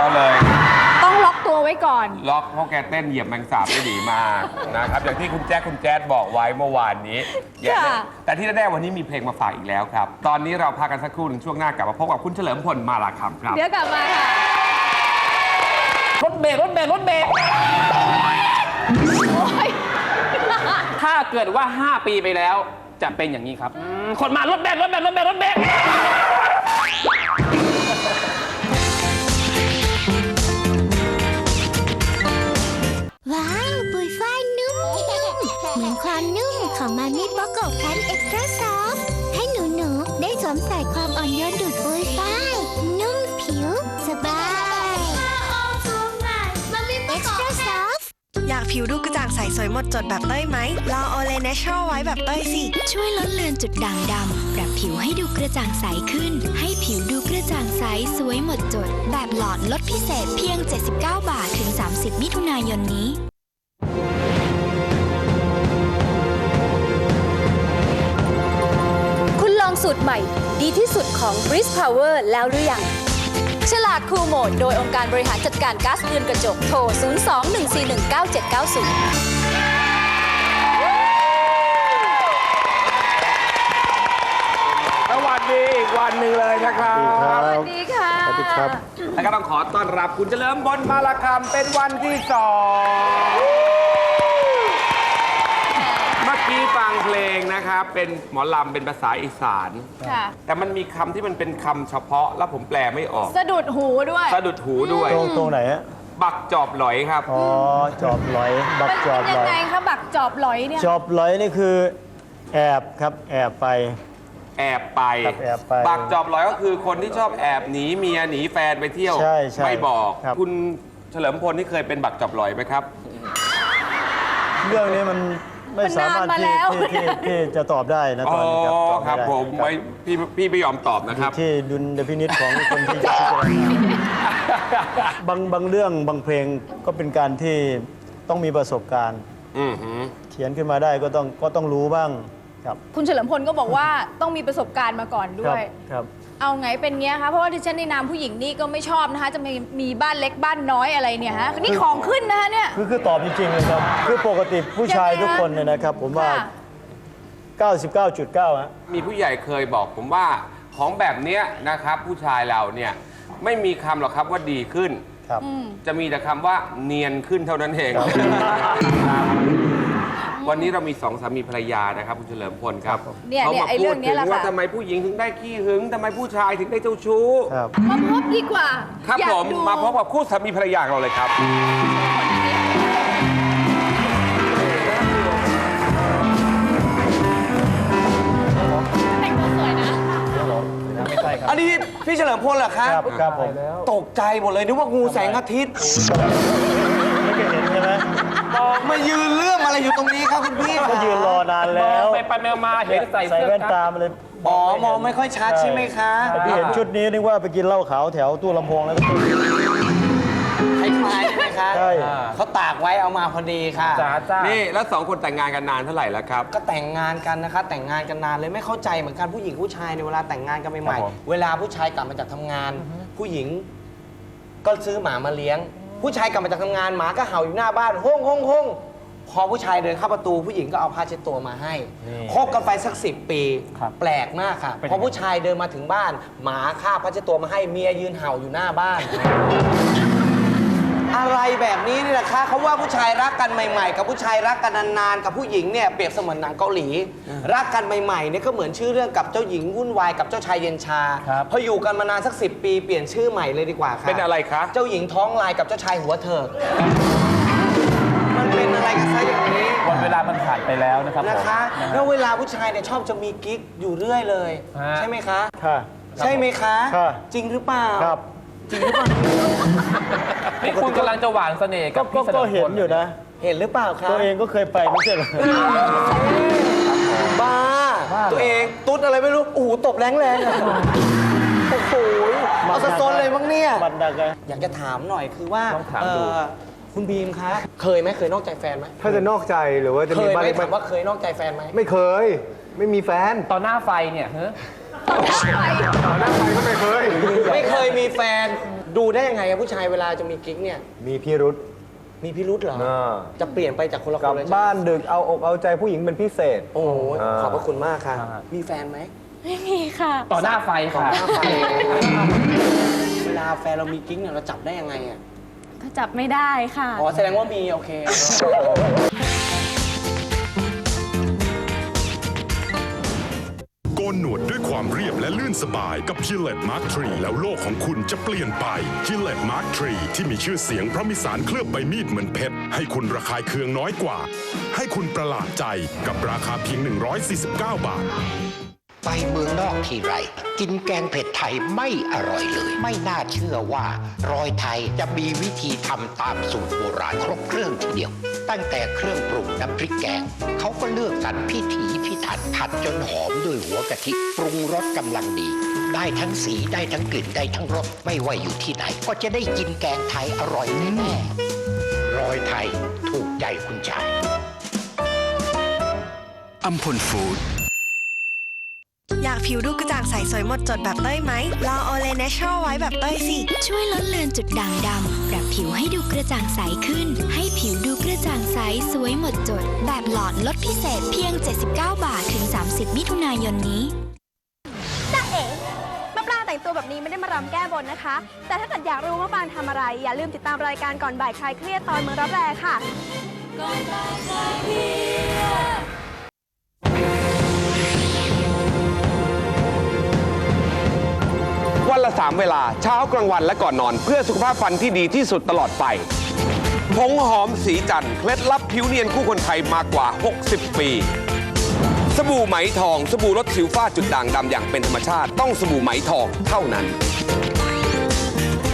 ก็เลยต้องล็อกตัวไว้ก่อน ล็อกเพราะแกเต้นเหยียบแมงสาบได้ดีมากนะครับอย่างที่คุณแจ๊คคุณแจ๊ดบอกไว้เมื่อวานนี้อย่าค่ะ แต่ที่แน่ๆวันนี้มีเพลงมาฝากอีกแล้วครับ ตอนนี้เราพักกันสักครู่หนึ่งช่วงหน้ากลับมาพบกับคุณเฉลิมพลมาลาคำครับ เดี๋ยวกลับมาค่ะ รถเบรกรถเบรกรถเบรกโอ้ยถ้าเกิดว่า 5 ปีไปแล้ว จะเป็นอย่างนี้ครับอืมคนมารถเบรกรถเบรกรถเบรกรถเบรก มของมามิบ็อกโกแพนเอ็กซ์ตร้าซอฟให้หนูหนูๆได้สวมใส่ความอ่อนโยนดูดปุยฝ้ายนุ่มผิว สบาย เอ็กซ์ตร้าซอฟ อยากผิวดูกระจ่างใสสวยหมดจดแบบเต้ยไหม ลองโอเลเนเชอรัลไว้แบบเต้ยสิ ช่วยลดเลือนจุดด่างดำ ปรับผิวให้ดูกระจ่างใสขึ้น ให้ผิวดูกระจ่างใส สวยหมดจด แบบหลอดลดพิเศษเพียง 79 บาทถึง 30 มิถุนายนนี้ สูตรใหม่ ดีที่สุดของ b r i z Power แล้วหรือยัง ฉลาดคูลโหมด โดยองค์การบริหารจัดการก๊าซเรือนกระจกโทร 02-141-9790สวัสดีอีกวันหนึ่งเลยนะครับ สวัสดีค่ะสวัสดีครับ แล้วก็ต้องขอต้อนรับคุณเฉลิมพลมาลาคำเป็นวันที่สองเมื่อ กี้ฟังเพลงนะครับเป็นหมอลำเป็นภาษาอีสาน ค่ะ แต่มันมีคำที่มันเป็นคำเฉพาะแล้วผมแปลไม่ออก สะดุดหูด้วย สะดุดหูด้วย ตรงตรงไหนฮะบักจอบหลอยครับ อ๋อจอบหลอยบักมันจอบเป็นหลยัองย ไงคะบักจอบหลอยเนี่ย จอบหลอยนี่คือแอบครับแอบไป แอบไป ครับแอบไปบักจอบหลอยก็คือคนที่ชอบแอบหนีเมียหนีแฟนไปเที่ยว ใช่ใช่ไม่บอกครับคุณเฉลิมพลนี่เคยเป็นบักจอบหลอยไหมครับ เรื่องนี้มัน ไม่มันสามารถนานมาที่แล้วที่ที่ที่จะตอบได้นะอ๋ตออนนี้ครับตอบครับไได้ผมครับไม่พี่พี่ไม่ยอมตอบอนะคยู่รับ ที่ดุลพินิจของคนที่จะพิจารณา บางบางเรื่องบางเพลงก็เป็นการที่ต้องมีประสบการณ์ อือหือ เขียนขึ้นมาได้ก็ต้องก็ต้องรู้บ้างครับคุณเฉลิมพลก็บอกว่าต้องมีประสบการณ์มาก่อนด้ครัวย ครับ เอาไงเป็นเงี้ยคะ เพราะว่าดิฉันในนามผู้หญิงนี่ก็ไม่ชอบนะคะ จะมีมีบ้านเล็กบ้านน้อยอะไรเนี่ยฮะ นี่ของขึ้นนะคะเนี่ย คือคือตอบจริงๆเลยครับ คือปกติผู้ชายยังไงฮะทุกคนเนี่ยนะครับ ผมว่า ค่ะ 99.9ฮะ มีผู้ใหญ่เคยบอกผมว่าของแบบเนี้ยนะครับ ผู้ชายเราเนี่ยไม่มีคำหรอกครับว่าดีขึ้น ครับ จะมีแต่คำว่าเนียนขึ้นเท่านั้นเอง วันนี้เรามีสองสามีภรรยานะครับคุณเฉลิมพลครับเนี่ยเขาเนี่ยมาไอ้พูเรื่ดองถึเนี้ยงแหละว่าค่ะ ทำไมผู้หญิงถึงได้ขี้หึงทำไมผู้ชายถึงได้เจ้าชู้ ครับ มาพบดีกว่าครับอยากผมดูมาพบกับคู่สามีภรรยาของเราเลยครับ แต่งตัวสวยนะ ไม่ใช่ครับอันนี้พี่เฉลิมพลเหรอคะครับครับผมตกใจหมดเลยนึกว่างูแสงอาทิตย์ ไม่เคยเห็นใช่ไหม มายืนเรื่องอะไรอยู่ตรงนี้ครับคุณพี่ก็ยืนรอนานแล้ว ไปไปมามาเห็นใส่ใส่เสื้อแว่นกั๊กตามาเลยอ๋อมองไม่ค่อยชัดใช่ไหมคะแต่พี่เห็นชุดนี้นึกว่าไปกินเหล้าขาวแถวตู้ลำโพงแล้วก็ คล้ายๆใช่ไหมคะใช่ เขาตากไว้เอามาพอดีค่ะจ้าจ้านี่ แล้วสองคนแต่งงานกันนานเท่าไหร่แล้วครับ ก็แต่งงานกันนะคะ แต่งงานกันนานเลยไม่เข้าใจเหมือนกันผู้หญิงผู้ชายในยเวลาแต่งงานกันใหม่ๆเวลาผู้ชายกลับมาจากทำงาน ผู้หญิง ก็ซื้อหมามาเลี้ยง ผู้ชายกลับมาจากทำงานหมาก็เห่าอยู่หน้าบ้านห้องห้องห้องพอผู้ชายเดินเข้าประตู ผู้หญิงก็เอาผ้าเช็ดตัวมาให้คบกันไปสักสิปีแปลกมากค่ะพอผู้ชายเดินมาถึงบ้าน หมาคาบผ้าเช็ดตัวมาให้เมียยืนเห่าอยู่หน้าบ้าน อะไรแบบนี้นี่แหละคะเขาว่าผู้ชายรักกันใหม่ ๆ กับผู้ชายรักกันนานๆกับผู้หญิงเนี่ยเปรียบเสมือนหนังเกาหลี รักกันใหม่ๆเนี่ยก็เหมือนชื่อเรื่องกับเจ้าหญิงวุ่นวายกับเจ้าชายเย็นชาครับ พออยู่กันมานานสักสิปีเปลี่ยนชื่อใหม่เลยดีกว่าค่ะเป็นอะไรคะ เจ้าหญิงท้องลายกับเจ้าชายหัวเถิกมันเป็นอะไรกันซะอย่างนี้ วันเวลามันผ่านไปแล้วนะครับผม นะคะนะแล้วเวลาผู้ชายเนี่ยชอบจะมีกิ๊กอยู่เรื่อยเลย ฮะ ใช่ไหมคะ ค่ะ ใช่ไหมคะ ค่ะ จริงหรือเปล่าครับ นี่คุณกำลังจะหวานเสน่ห์ก็กับก็พี่ฉลิมพลก็เห็นอยู่นะ เห็นหรือเปล่าคะตัวเองก็เคยไปไม่ใช่เหรอ บ้า บ้าเหรอ ตัวเองตุ๊ดอะไรไม่รู้โอ้โหตบแรงๆอะโอ้โหเอาสะซนเลยมั้งเนี่ย บันดักไง อยากจะถามหน่อยคือว่าต้องถามเอ่ดูอคุณบีมคะ เคยไหมเคยนอกใจแฟนไหมถ้าจะนอกใจหรือว่าจะเคมียบ้านไหมเล็กถามว่าเคยนอกใจแฟนไหมไม่เคย ไม่มีแฟน ตอนหน้าไฟเนี่ยเฮ้ย ต่อหน้าใครก็ไม่เคย ไม่เคยมีแฟน ดูได้ยังไงอะผู้ชายเวลาจะมีกิ๊กเนี่ย มีพิรุษ มีพิรุษเหรอ อ่า จะเปลี่ยนไปจากคนละคกลันบเลยใช่ไหมบ้านดึกเอาอกเอาใจผู้หญิงเป็นพิเศษ โอ้โห อ่า ขอบพระคุณมากค่ะ มีแฟนไหม ไม่มีค่ะ ต่อหน้าไฟขอค่ะหน้าไฟเวลาแฟนเรามีกิ๊กเนี่ยเราจับได้ยังไงอะก็จับไม่ได้ค่ะ อ๋อ แสดงว่ามี โอเค หนวดด้วยความเรียบและลื่นสบายกับ Gillette Mark 3แล้วโลกของคุณจะเปลี่ยนไป Gillette Mark 3ที่มีชื่อเสียงเพราะมีสารเคลือบใบมีดเหมือนเพชร ให้คุณระคายเคืองน้อยกว่า ให้คุณประหลาดใจกับราคาเพียง 149 บาท ไปเมืองนอกทีไร กินแกงเผ็ดไทยไม่อร่อยเลย ไม่น่าเชื่อว่ารอยไทยจะมีวิธีทำตามสูตรโบราณครบเครื่องทีเดียว ตั้งแต่เครื่องปรุงน้ำพริกแกงเขาก็เลือกสรรพิถีพิถันผัดจนหอมด้วยหัวกะทิปรุงรสกำลังดี ได้ทั้งสีได้ทั้งกลิ่นได้ทั้งรสไม่ว่าอยู่ที่ไหน ก็จะได้กินแกงไทยอร่อยแน่ๆรอยไทยถูกใจคุณชายอัมพลฟู้ด อยากผิวดูกระจ่างใสสวยหมดจดแบบเต้ยไหมลองโอเลเนเชอรัลไว้แบบเต้ยสิ ช่วยลดเลือนจุดด่างดำปรับผิวให้ดูกระจ่างใสขึ้น ให้ผิวดูกระจ่างใสสวยหมดจด แบบหลอดลดพิเศษเพียง 79 บาทถึง 30 มิถุนายนนี้จ้าเอ๋มะปรางแต่งตัวแบบนี้ไม่ได้มารำแก้บนนะคะ แต่ถ้าเกิดอยากรู้ว่ามะปรางทำอะไร อย่าลืมติดตามรายการก่อนบ่ายคลายเครียดตอนเมืองรับแรค่ะวันละ 3 เวลา เช้ากลางวันและก่อนนอน เพื่อสุขภาพฟันที่ดีที่สุดตลอดไปผงหอมสีจันทร์เคล็ดลับผิวเนียนคู่คนไทยมากกว่า 60 ปี สบู่ไหมทอง สบู่ลดสิวฝ้าจุดด่างดำอย่างเป็นธรรมชาติ ต้องสบู่ไหมทองเท่านั้น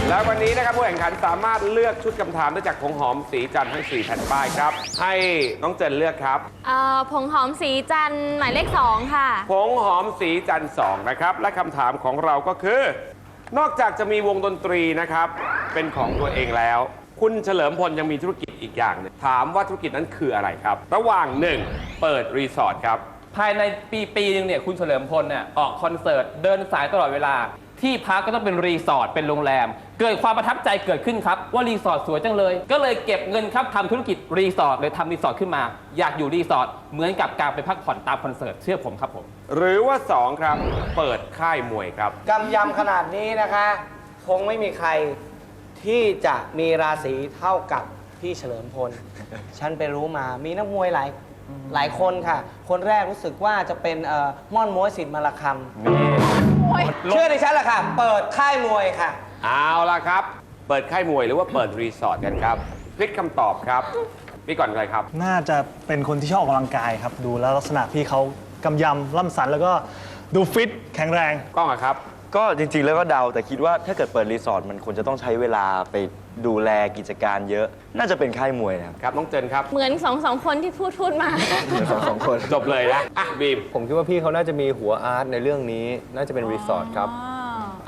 และวันนี้นะครับผู้แข่งขันสามารถเลือกชุดคำถามได้จากผงหอมสีจันทร์ทั้ง 4 แผ่นป้ายครับ ให้น้องเจนเลือกครับเอ่อผงหอมสีจันทร์หมายเลข2ค่ะ ผงหอมสีจันทร์สองนะครับ และคำถามของเราก็คือ นอกจากจะมีวงดนตรีนะครับ เป็นของตัวเองแล้ว คุณเฉลิมพลยังมีธุรกิจอีกอย่างหนึงถามว่าธุรกิจนั้นคืออะไรครับ ระหว่างหนึ่งเปิดรีสอร์ทครับ ภายในปีปีหนึงเนี่ยคุณเฉลิมพลเนี่ยออกคอนเสิร์ตเดินสายตลอดเวลา ที่พักก็ต้องเป็นรีสอร์ทเป็นโรงแรม เกิดความประทับใจเกิดขึ้นครับ ว่ารีสอร์ทสวยจังเลย ก็เลยเก็บเงินครับทำธุรกิจรีสอร์ทเลยทำรีสอร์ทขึ้นมา อยากอยู่รีสอร์ทเหมือนกับการไปพักผ่อนตามคอนเสิร์ตเชื่อผมครับผม หรือว่าสองครับ เปิดค่ายมวยครับ กำยำขนาดนี้นะคะ คงไม่มีใครที่จะมีราศีเท่ากับพี่เฉลิมพล ฉันไปรู้มามีนักมวยหลายหลายคนค่ะ คนแรกรู้สึกว่าจะเป็นเอ่อม่อนม้วยสิทธิ์มาละคำ เชื่อดิฉันแหละค่ะ เปิดค่ายมวยค่ะ เอาละครับ เปิดค่ายมวยหรือว่าเปิดรีสอร์ทกันครับ พลิกคำตอบครับ พี่ก่อนเลยครับ น่าจะเป็นคนที่ชอบออกกำลังกายครับ ดูแล้วลักษณะพี่เขากำยำล่ำสันแล้วก็ดูฟิตแข็งแรง กล้องอะครับ ก็จริงๆแล้วก็เดาแต่คิดว่าถ้าเกิดเปิดรีสอร์ทมันควรจะต้องใช้เวลาไปดูแลกิจการเยอะ น่าจะเป็นค่ายมวยนะครับ ครับน้องเจนครับ เหมือนสองสองคนที่พูดพูดมา สองสองคน จบเลยนะอะบีมผมคิดว่าพี่เขาน่าจะมีหัวอาร์ตในเรื่องนี้ น่าจะเป็นรีสอร์ทครับ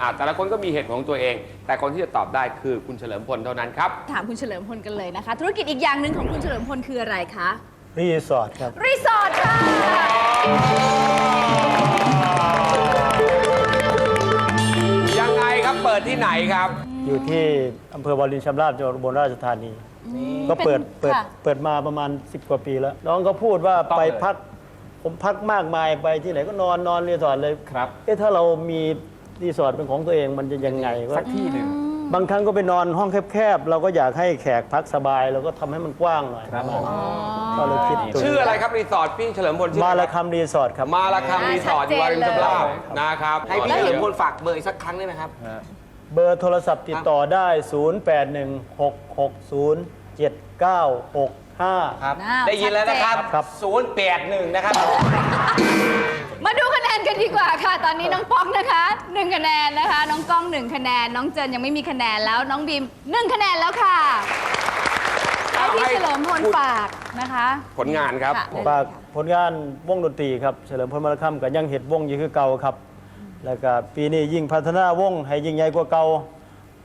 อะแต่ละคนก็มีเหตุผลของตัวเอง แต่คนที่จะตอบได้คือคุณเฉลิมพลเท่านั้นครับ ถามคุณเฉลิมพลกันเลยนะคะ ธุรกิจอีกอย่างหนึ่งของคุณเฉลิมพลคืออะไรคะ รีสอร์ทครับ รีสอร์ทค่ะ ปิดที่ไหนครับ อยู่ที่อำเภอวารินชำราบจังหวัดอุบลราชธานี ก็เปิดเป็นเปิดค่ะ เปิดมาประมาณ 10 กว่าปีแล้ว น้องก็พูดว่าต้องไปเลย พัก ผมพักมากมายไปที่ไหนก็นอนนอนรีสอร์ทเลยครับ เอ๊ะถ้าเรามีรีสอร์ทเป็นของตัวเองมันจะยังไงวะสักที่หนึ่ง บางครั้งก็ไปนอนห้องแคบๆ เราก็อยากให้แขกพักสบายเราก็ทำให้มันกว้างหน่อยครับผม ก็เลยคิดตัวชื่ออะไรครับรีสอร์ทพี่เฉลิมพลชื่อมาอะไรละครับคำรีสอร์ทครับ มาละคำรีสอร์ทอยู่วารินชำราบนะครับ ให้พี่เฉลิมพลฝากเบอร์อีกสักครั้งได้ไหมครับ เบอร์โทรศัพท์ติดต่อได้ 0816607965 ครับน่าได้ยินแล้วนะครับครับ081นะครับ มาดูคะแนนกันดีกว่าค่ะ ตอนนี้น้องป๊อกนะคะหนึ่งคะแนนนะคะ น้องก้องหนึ่งคะแนน น้องเจนยังไม่มีคะแนนแล้วน้องบีมหนึ่งคะแนนแล้วค่ะให้พี่เฉลิมพลฝากนะคะผลงานครับ ค่ะ ฝากผลงานวงดนตรีครับ เฉลิมพลมาละคำกับยังเห็ดวงอยู่คือเก่าครับ แล้วก็ปีนี้ยิ่งพัฒนาวงให้ยิ่งใหญ่กว่าเก่า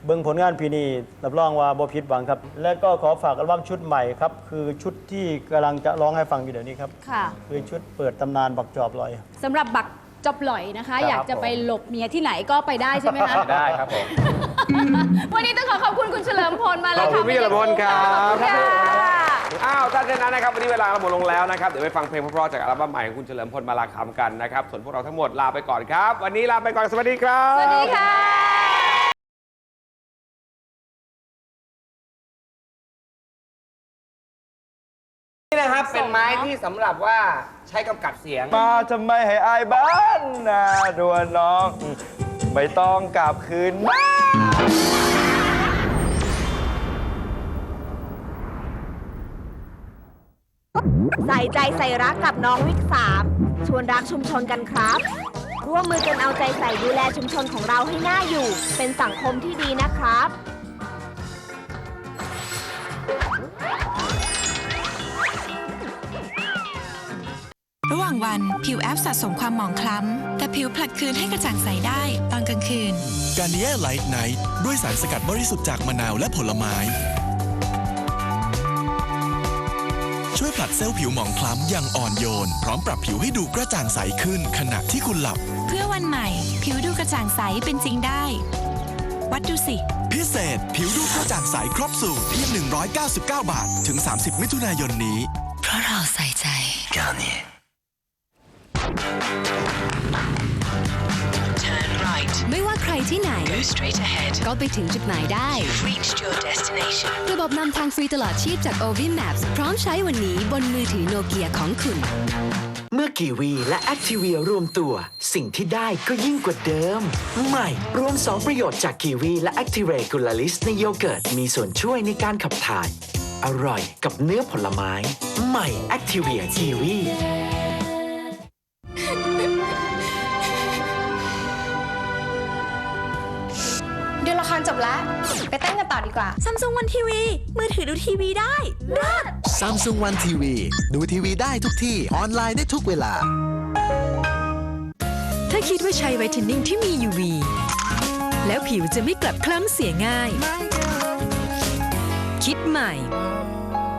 เบิ่งผลงานปีนี้รับรองว่าบ่ผิดหวังครับ และก็ขอฝากอัลบั้มชุดใหม่ครับ คือชุดที่กำลังจะร้องให้ฟังอยู่เดี๋ยวนี้ครับ ค่ะ คือชุดเปิดตำนานบักจอบลอย สำหรับบักจอบหลอยนะคะครับอยากจะไปหลบเมียที่ไหนก็ไปได้ใช่ไหมคะ ได้ครับผม วันนี้ต้องขอขอบคุณคุณเฉลิมพลมาเลยขอบคุค่ะณพี่เฉลิมพลครับ ขอบคุณค่ะ อ้าวถ้าเช่นนั้นนะครับวันนี้เวลาเราหมดลงแล้วนะครับ เดี๋ยวไปฟังเพลงเพราะๆจากอัลบั้มใหม่ของคุณเฉลิมพลมาลาคำกันนะครับ ส่วนพวกเราทั้งหมดลาไปก่อนครับ วันนี้ลาไปก่อน สวัสดีครับ สวัสดีค่ะนี่นะครับ เป็นไม้ที่สำหรับว่าใช้กำกับเสียง มาทำไมให้อายบ้านนาดวนน้อง ไม่ต้องกลับคืนมา ใส่ใจใส่รักกับน้องวิกสามชวนรักชุมชนกันครับ ร่วมมือกันเอาใจใส่ดูแลชุมชนของเราให้น่าอยู่ เป็นสังคมที่ดีนะครับ ระหว่างวันผิวแอปสะสมความหมองคล้ำ แต่ผิวผลัดคืนให้กระจ่างใสได้ตอนกลางคืน การนิเย่ไลท์ไนท์ด้วยสารสกัดบริสุทธิ์จากมะนาวและผลไม้ ดเซลล์ผิวหมองคล้ำอย่างอ่อนโยน พร้อมปรับผิวให้ดูกระจ่างใสขึ้นขณะที่คุณหลับ เพื่อวันใหม่ ผิวดูกระจ่างใสเป็นจริงได้ วัดดูสิ พิเศษ ผิวดูกระจ่างใสครบสูตรเพียง 199 บาท ถึง 30 มิถุนายนนี้ เพราะเราใส่ใจไที่ไหนก็ไปถึงจุดหมายได้ระบบนำทางฟรีตลอดชีพจาก o v i Maps พร้อมใช้วันนี้บนมือถือโนเกียของคุณ เมื่อกีวีและแอคทีเวียรวมตัว สิ่งที่ได้ก็ยิ่งกว่าเดิม ใหม่ รวม 2 ประโยชน์จากกีวีและแอคทีเวกูลาลิสในโยเกิร์ต มีส่วนช่วยในการขับถ่าย อร่อยกับเนื้อผลไม้ ใหม่แอคทีเวียกีวี รจบแล้ว ไปเต้นกันต่อดีกว่าซัมซุงวันทีวีมือถือดูทีวีได้เลิศ Samsung One TV ดูทีวีได้ทุกที่ออนไลน์ได้ทุกเวลา ถ้าคิดว่าใช้ไวท์เทนนิ่งที่มี UV แล้วผิวจะไม่กลับคล้ำเสียง่าย คิดใหม่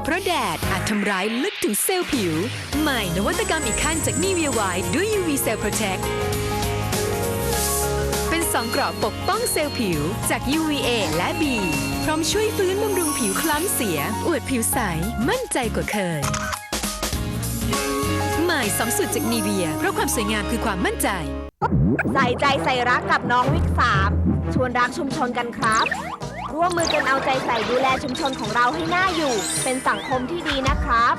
เพราะแดดอาจทำร้ายลึกถึงเซลล์ผิว ใหม่นวัตกรรมอีกขั้นจาก Nivea White ด้วย UV Cell Protect เป็น สองเกราะปกป้องเซลล์ผิวจาก UVA และ B พร้อมช่วยฟื้นบำรุงผิวคล้ำเสีย อวดผิวใส มั่นใจกว่าเคยใหม่สองสูตรจาก Nivea เพราะความสวยงามคือความมั่นใจ ใส่ใจใส่รักกับน้องวิกสามชวนรักชุมชนกันครับ ร่วมมือกันเอาใจใส่ดูแลชุมชนของเราให้น่าอยู่ เป็นสังคมที่ดีนะครับ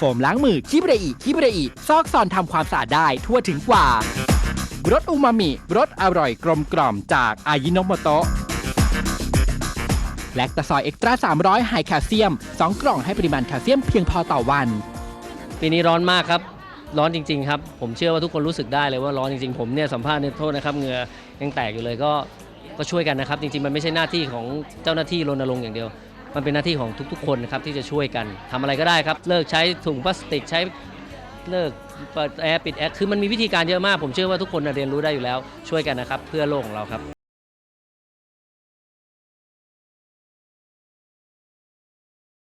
ฟมล้างมือคิบเรอิคิบเรอิซอกซอนทำความสะอาดได้ทั่วถึงกว่ารสอูมามิรสอร่อยกลมกล่อมจากอายิโนโมโตะแลคตาซอยเอ็กตร้า300ไฮแคลเซียม 2 กล่องให้ปริมาณแคลเซียมเพียงพอต่อวัน ปีนี้ร้อนมากครับ ร้อนจริง ๆ ครับ ผมเชื่อว่าทุกคนรู้สึกได้เลยว่าร้อนจริง ๆ ผมเนี่ยสัมภาษณ์เนี่ยโทษนะครับเหงื่อยังแตกอยู่เลยก็ก็ช่วยกันนะครับ จริง ๆ มันไม่ใช่หน้าที่ของเจ้าหน้าที่รณรงค์อย่างเดียว มันเป็นหน้าที่ของทุกๆ คนนะครับที่จะช่วยกันทำอะไรก็ได้ครับ เลิกใช้ถุงพลาสติกใช้เลิกเปิดแอร์ปิดแอร์คือมันมีวิธีการเยอะมาก ผมเชื่อว่าทุกคนเรียนรู้ได้อยู่แล้วช่วยกันนะครับ เพื่อโลกของเราครับ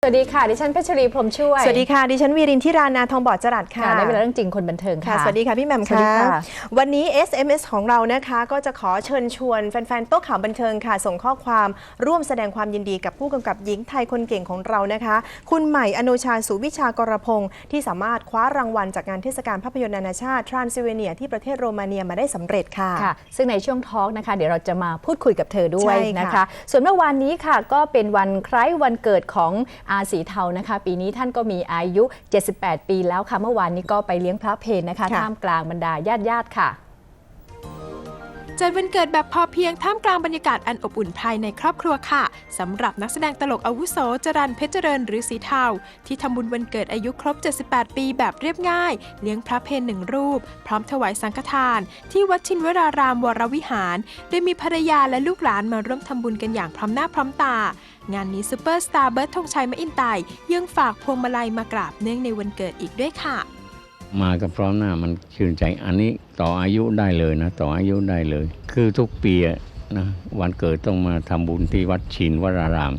สวัสดีค่ะ ดิฉันเพชรีพรหมช่วย สวัสดีค่ะ ดิฉันวีรินทิรานาทองบอดจรัสค่ะค่ะได้เวลาเรื่องจริงคนบันเทิงค่ะค่ะสวัสดีค่ะ พี่แหม่มสวัสดีค่ะค่ะ วันนี้ SMS ของเรานะคะ ก็จะขอเชิญชวนแฟนๆ โต๊ะข่าวบันเทิงค่ะ ส่งข้อความร่วมแสดงความยินดีกับผู้กำกับหญิงไทยคนเก่งของเรานะคะ คุณใหม่อนุชาสุวิชากรพงศ์ที่สามารถคว้ารางวัลจากงานเทศกาลภาพยนตร์นานาชาติทรานซิลเวเนีย ที่ประเทศโรมาเนียมาได้สำเร็จค่ะค่ะ ซึ่งในช่วงทอล์กนะคะ เดี๋ยวเราจะมาพูดคุยกับเธอด้วใช่ยค่ะนะคะ ส่วนเมื่อวานนี้ค่ะก็เป็นวันคล้ายวันเกิดของอาสีเทานะคะ ปีนี้ท่านก็มีอายุ 78 ปีแล้วค่ะ เมื่อวานนี้ก็ไปเลี้ยงพระเพลนะคะค่ะท่ามกลางบรรดาญาติญาติๆค่ะ จัดวันเกิดแบบพอเพียงท่ามกลางบรรยากาศอันอบอุ่นภายในครอบครัวค่ะสำหรับนักแสดงตลกอาวุโสจรันเพชรเจริญหรือสีเทาที่ทำบุญวันเกิดอายุครบ 78 ปีแบบเรียบง่าย เลี้ยงพระเพนหนึ่งรูป พร้อมถวายสังฆทาน ที่วัดชินวรารามวรวิหาร โดยมีภรรยาและลูกหลานมาร่วมทำบุญกันอย่างพร้อมหน้าพร้อมตา งานนี้ซูเปอร์สตาร์เบิร์ดธงชัยมะอินไตยังฝากพวงมาลัยมากราบเนื่องในวันเกิดอีกด้วยค่ะ มากับพร้อมหน้ามันชื่นใจอันนี้ต่ออายุได้เลยนะ ต่ออายุได้เลย คือทุกปีนะวันเกิดต้องมาทำบุญที่วัดชินวราราม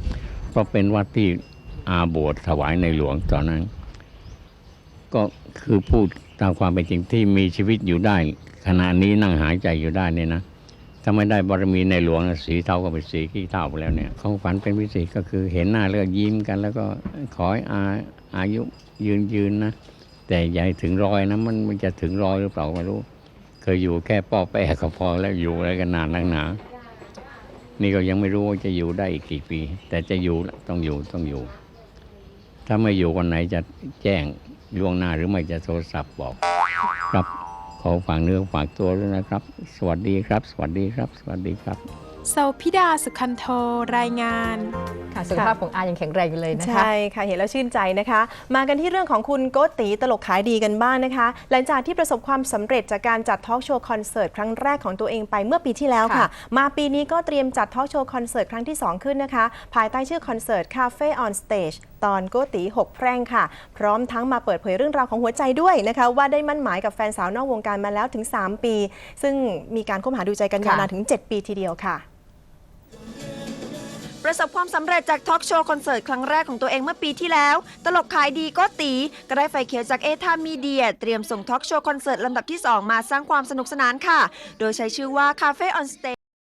เพราะเป็นวัดที่อาบวชถวายในหลวงตอนนั้น ก็คือพูดตามความเป็นจริงที่มีชีวิตอยู่ได้ ขณะนี้นั่งหายใจอยู่ได้เนี่ยนะถ้าไม่ได้บารมีในหลวงอะสีเทาก็เป็นสีขี้เท่าไปแล้วเนี่ยของฝันเป็นพิเศษก็คือเห็นหน้าแล้วยิ้มกัน แล้วก็ขอให้อาอายุยืนยืนนะ แต่ย่าให้ถึงร้อยนะมันมันจะถึงร้อยหรือเปล่าไม่รู้ เคยอยู่แค่ป้อแป้ก็พอแล้วอยู่อะไรกันนานนักหนา นี่ก็ยังไม่รู้ว่าจะอยู่ได้อีกกี่ปี แต่จะอยู่ต้องอยู่ต้องอยู่ ถ้าไม่อยู่วันไหนจะแจ้งล่วงหน้าหรือไม่จะโทรศัพท์บอก ครับขอฝากเนื้อฝากตัวด้วยนะครับ สวัสดีครับ สวัสดีครับ สวัสดีครับ โซพิดาสุขันโทรายงาน ค่ะสุขภาพของอายังแข็งแรงอยู่เลยนะคะ ใช่ค่ะเห็นแล้วชื่นใจนะคะ มากันที่เรื่องของคุณโกติตลกขายดีกันบ้างนะคะ หลังจากที่ประสบความสำเร็จจากการจัดทอล์กโชว์คอนเสิร์ตครั้งแรกของตัวเองไปเมื่อปีที่แล้วค่ะค่ะ มาปีนี้ก็เตรียมจัดทอล์กโชว์คอนเสิร์ตครั้งที่ 2 ขึ้นนะคะ ภายใต้ชื่อคอนเสิร์ต Cafe on Stage ต ตอนโกติ6แพร่งค่ะ พร้อมทั้งมาเปิดเผยเรื่องราวของหัวใจด้วยนะคะ ว่าได้มั่นหมายกับแฟนสาวนอกวงการมาแล้วถึง 3 ปี ซึ่งมีการคบหาดูใจกันยาวนานถึง 7 ปีทีเดียวค่ะประสบความสำเร็จจากทอล์กโชว์คอนเสิร์ตครั้งแรกของตัวเองเมื่อปีที่แล้ว ตลกขายดีก็ตี ก็ได้ไฟเขียวจากเอทามีเดีย เตรียมส่งทอล์กโชว์คอนเสิร์ตลำดับที่ 2 มาสร้างความสนุกสนานค่ะ โดยใช้ชื่อว่า Cafe on Stage